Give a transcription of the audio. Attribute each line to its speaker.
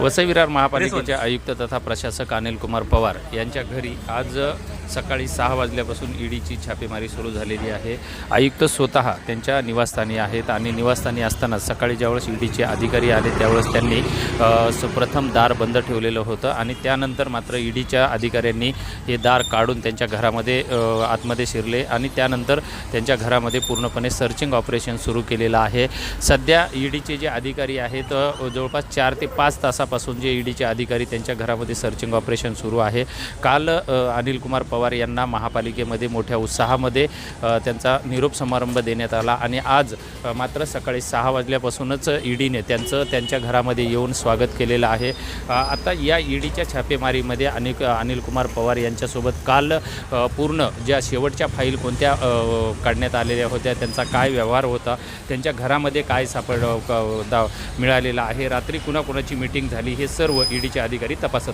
Speaker 1: वसई विरार महापालिकेचे आयुक्त तथा प्रशासक अनिल कुमार पवार यांच्या घरी आज सकाळी सहा वाजल्यापासून ईडीची छापेमारी सुरू झालेली आहे. आयुक्त स्वतः त्यांच्या निवासस्थानी आहेत आणि निवासस्थानी असताना सकाळी ज्यावेळेस ईडीचे अधिकारी आले त्यावेळेस त्यांनी प्रथम दार बंद ठेवलेलं होतं आणि त्यानंतर मात्र ईडीच्या अधिकाऱ्यांनी हे दार काढून त्यांच्या घरामध्ये आतमध्ये शिरले आणि त्यानंतर त्यांच्या घरामध्ये पूर्णपणे सर्चिंग ऑपरेशन सुरू केलेलं आहे. सध्या ईडीचे जे अधिकारी आहेत जवळपास चार ते पाच तासापासून जे ईडीचे अधिकारी त्यांच्या घरामध्ये सर्चिंग ऑपरेशन सुरू आहे. काल अनिलकुमार अनिल कुमार पवार यांना महापालिकेमध्ये मोठ्या उत्साहामध्ये त्यांचा निरोप समारंभ देण्यात आला आणि आज मात्र सकाळी सहा वाजल्यापासूनच ईडीने त्यांचं त्यांच्या घरामध्ये येऊन स्वागत केलेलं आहे. आता या ईडीच्या छापेमारीमध्ये अनेक अनिल कुमार पवार यांच्यासोबत काल पूर्ण ज्या शेवटच्या फाईल कोणत्या काढण्यात आलेल्या होत्या त्यांचा काय व्यवहार होता त्यांच्या घरामध्ये काय सापड क- मिळालेला आहे. रात्री कुणाकुणाची मिटिंग झाली हे सर्व ईडीचे अधिकारी तपासत